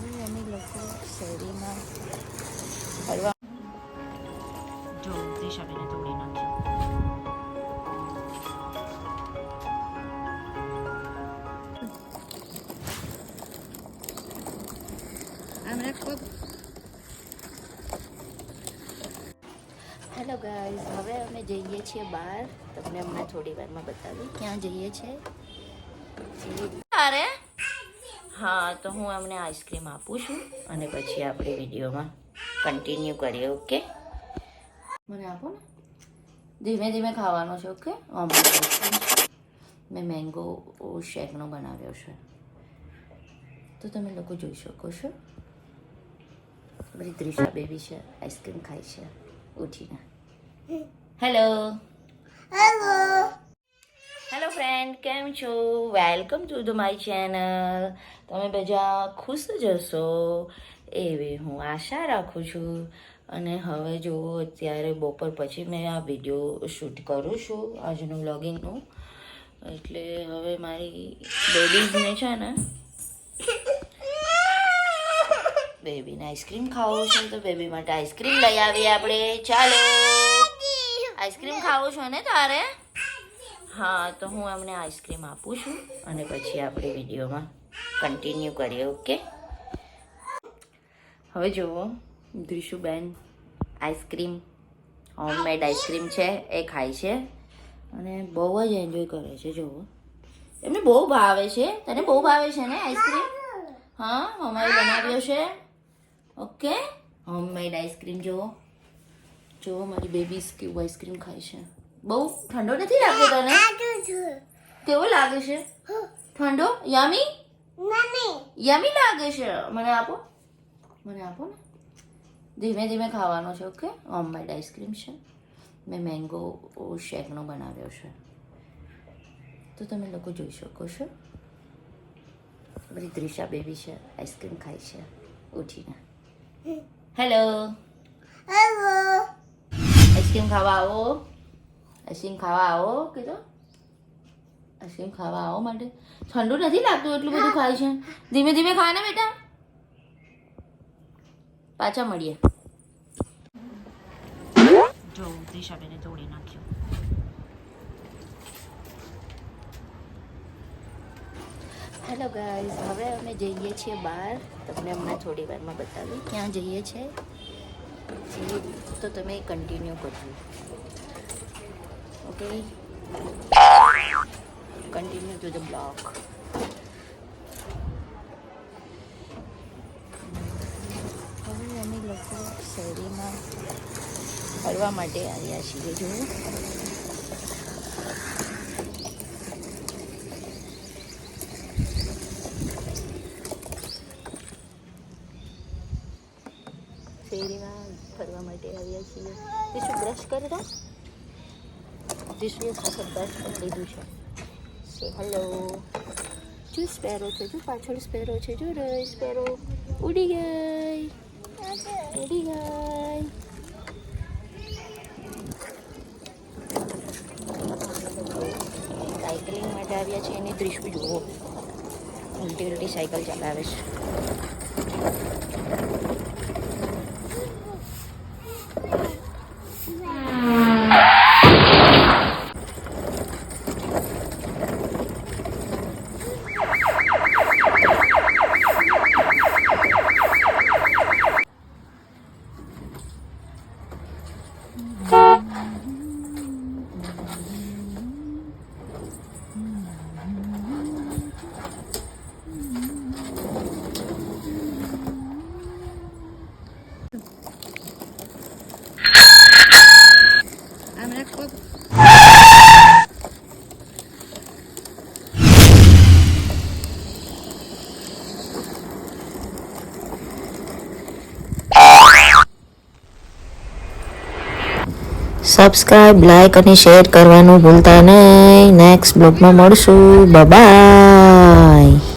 હવે અમે લોકો શેરીમાં ફરવા જો દિશાબેને તોડી નાખ્યું હમણાં ખૂબ હેલો ગાઈઝ હવે અમે જઈએ છીએ બહાર. તમને હમણાં થોડી વારમાં બતાવી. ક્યાં જઈએ છીએ? અરે હા, તો હું એમને આઈસ્ક્રીમ આપું છું અને પછી આપણે વિડીયોમાં કન્ટિન્યુ કરીએ ઓકે મને આપો ને. ધીમે ધીમે ખાવાનો છે ઓકે મેં મેંગો શેકનો બનાવ્યો છે. તો તમે લોકો જોઈ શકો છો. બધી ત્રિષા બેબી છે, આઈસ્ક્રીમ ખાય છે, ઉઠીને. હેલો હેલો ફ્રેન્ડ કેમ છો? Welcome to the my channel તમે બધા ખુશ જ હશો? એવી હું આશા રાખું છું. અને હવે જુઓ અત્યારે બપોર પછી મેં આ વીડિયો શૂટ કરું છું આજનું વ્લોગિંગનું એટલે હવે મારી બેબીઝને છે ને બેબીને આઈસ્ક્રીમ ખાવો છે તો બેબી માટે આઈસ્ક્રીમ લઈ આવીએ આપણે. ચાલો. આઈસ્ક્રીમ ખાવું છો ને તારે? હા, તો હું એમને આઈસ્ક્રીમ આપું છું અને પછી આપણે વિડીયોમાં કન્ટિન્યુ કરીએ, ઓકે? હવે જુઓ દ્રિશુબેન આઈસ્ક્રીમ હોમમેડ આઈસ્ક્રીમ છે, એ ખાય છે અને બહુ જ એન્જોય કરે છે, જુઓ. એમને બહુ ભાવે છે, તને બહુ ભાવે છે ને આઈસ્ક્રીમ? હા, અમારે બનાવ્યો છે, ઓકે? હોમમેડ આઈસ્ક્રીમ, જુઓ. જુઓ, મારી બેબીસ કેવું આઈસ્ક્રીમ ખાય છે. બહુ ઠંડો નથી લાગતો તને? કેવો લાગે છે? ઠંડો? યમી? યમી લાગે છે. મને આપો. મને આપો ને. ધીમે ધીમે ખાવાનો છે ઓકે? હોમમેડ આઈસ્ક્રીમ છે. મેં મેંગો શેકનો બનાવ્યો છે. તો તમે લોકો જોઈ શકો છો. બધી ત્રિષા બેબી છે આઈસ્ક્રીમ ખાય છે ઉઠીને. હેલો હેલો આઈસ્ક્રીમ ખાવા આવો. આઈસ્ક્રીમ ખાવા આવો કીધો? આઈસ્ક્રીમ ખાવા આવો માટે. ઠંડુ નથી લાગતું એટલું બધું ખાય છે. ધીમે ધીમે ખા ને બેટા. પાછા મળીએ. જો દિશાબેને તોડી નાખ્યું. હેલો ગાઈઝ હવે અમે જઈએ છીએ બહાર. તમને હમણાં થોડી વારમાં બતાવી. ક્યાં જઈએ છીએ તો તમે કન્ટિન્યુ કરજો. Okay continue to the block. હવે અમે લોકો શેરીમાં ફરવા માટે આવ્યા છીએ જોયું શેરીમાં ફરવા માટે આવ્યા છીએ. ટીશું બ્રશ કરી ટીશુએ સાથે બ્રશ કરી લીધું છે. સો હેલો જો સ્પેરો છે, જો પાછળ સ્પેરો છે, જો રે સ્પેરો. ઉડી ગઈ. ઉડી ગઈ. સાયકલિંગ માટે આવ્યા છે એની ત્રીસું જુઓ. ઉલટી ઉલટી સાયકલ ચલાવે છે. સબસ્ક્રાઇબ લાઈક અને શેર કરવાનું ભૂલતા નહીં. નેક્સ્ટ બ્લોગમાં મળશું. બાય